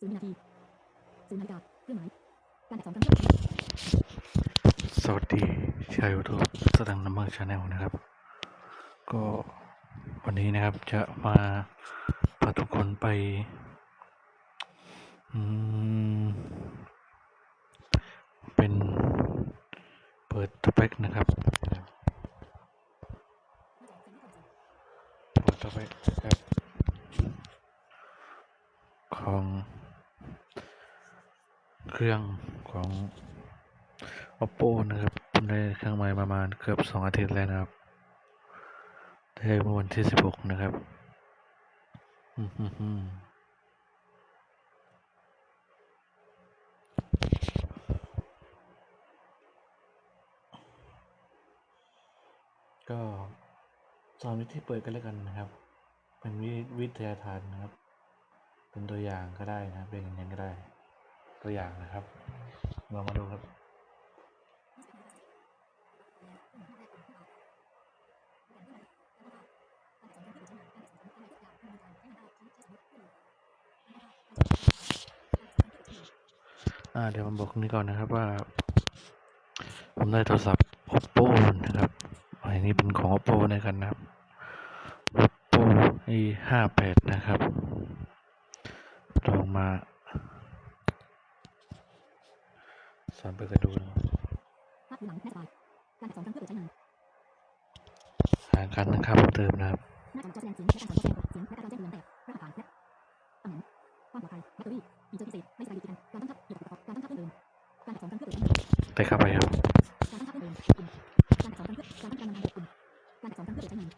ศูนย์นาทีศูนย์นาฬิกาเครื่องหมายการแตะสองครั้งสวัสดีชาวยูทูบสตังนัมเบอร์ชาแนลนะครับ ก็วันนี้นะครับจะมาพาทุกคนไปอืมเป็นเปิดสเปคนะครับเปิดสเปคนะครับของ เครื่องของ oppo นะครับได้เครื่องใหม่ประมาณเกือบสองอาทิตย์แล้วนะครับได้เมื่อวันที่สิบหกนะครับอืมฮึ่มฮึ่มก็สอนวิธีเปิดกันแล้วกันนะครับ เป็นวิวิทยาทานนะครับ เป็นตัวอย่างก็ได้นะครับเป็นอย่างนั้นก็ได้ ตัวอย่างนะครับลองมาดูครับ เดี๋ยวผมบอกนี้ก่อนนะครับว่า ผมได้โทรศัพท์ oppo นะครับอันนี้เป็นของ oppo ในกันนะครับ oppo e ห้าแปดนะครับลองมา สอนเปิดกันดูนะภาพหลังแม่สบายการสองครั้งเพื่อเปิดใช้งานหาการตั้งค่าเพิ่มเติมนะครับหน้าจอจอแสดงเสียงและการสอนแสดงเสียงและการแจ้งเตือนแตกรหัสผ่านและตำแหน่งความปลอดภัยแบตเตอรี่ฟีเจอร์พิเศษไม่สบายดีกันการตั้งค่าเกี่ยวกับการตั้งค่าเพิ่มเติมการสองครั้งเพื่อเปิดใช้งานได้เข้าไปครับการตั้งค่าเพิ่มเติมปุ่มการสองครั้งเพื่อการตั้งการนำทางเดินปุ่มการสองครั้งเพื่อเปิดใช้งาน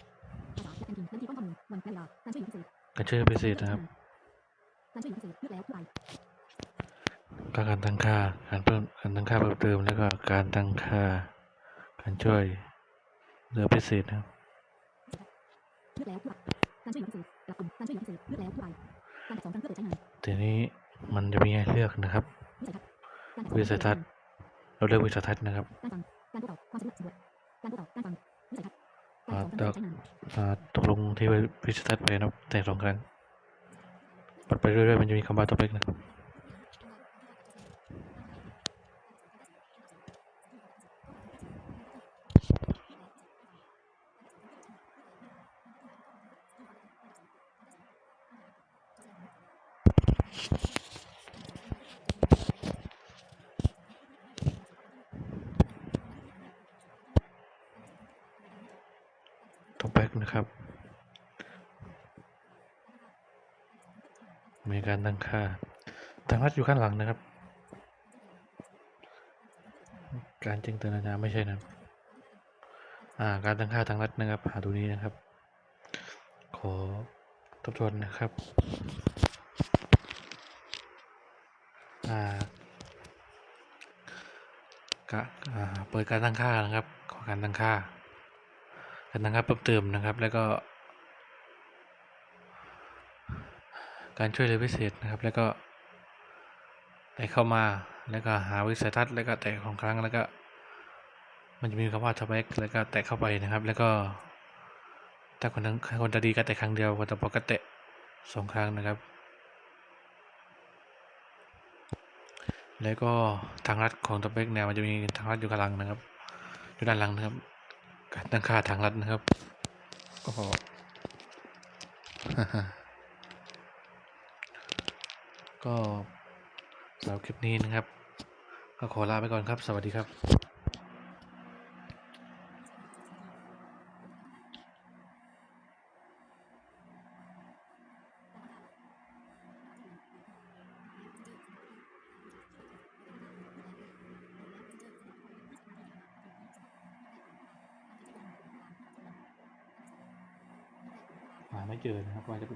ภาษาและแผนที่และวิธีป้องข้อมูลวันและเวลาการช่วยเหลือพิเศษการช่วยพิเศษนะครับการช่วยเหลือพิเศษเลือกแล้วผู้ ใดก็การตั้งค่าการเพิ่มการตั้งค่าเพิ่มเติมแล้วก็การตั้งค่าการช่วยเหลือพิเศษนะครับเลือกแล้วผู้ใดการช่วยเหลือพิเศษปรับปรุงการช่วยเหลือพิเศษเลือกแล้วผู้ใดการแตะสองครั้งเพื่อเปิดใช้งานทีนี้มันจะมีให้เลือกนะครับ วิสัยทัศน์การแตะสองครั้งวิสัยทัศน์เราเลือกวิสัยทัศน์นะครับการฟังการพูดต่อความสะดวกสะดวกการพูดต่อการฟังวิสัยทัศน์การแตะสองครั้งเพื่อเปิดใช้งานอ่าตกลงที่วิสัยทัศน์ไปนะครับแต่สองครั้งปัดไปเรื่อยๆมันจะมีคำว่าตัวเลขนะครับ ตัวแบ็กนะครับ มีการตั้งค่าทางรัดอยู่ข้างหลังนะครับ การแจ้งเตือนนานาไม่ใช่นะอ่า การตั้งค่าทางรัดนะครับ หาดูนี้นะครับ ขอทบทวนนะครับ อ่า กะอ่าเปิดการตั้งค่านะครับ ขอการตั้งค่า การตั้งค่าเพิ่มเติมนะครับ แล้วก็ การช่วยเหลือพิเศษนะครับ แล้วก็แตะเข้ามา แล้วก็หาวิสัยทัศน์ แล้วก็แตะของครั้ง แล้วก็ มันจะมีคำว่าทแบ็กแล้วก็แตะเข้าไปนะครับ แล้วก็ ถ้าคนทั้งคนจะดีก็แตะครั้งเดียว คนตะปอก็แตะสองครั้งนะครับ แล้วก็ทางลัดของตะเบ็กแนวมันจะมีทางลัดอยู่ข้างหลังนะครับ อยู่ด้านหลังนะครับการตั้งค่าทางลัดนะครับโอ้โหก็สำหรับคลิปนี้นะครับ ก็ขอลาไปก่อนครับ สวัสดีครับ ไม่เจอนะครับว่าจะไป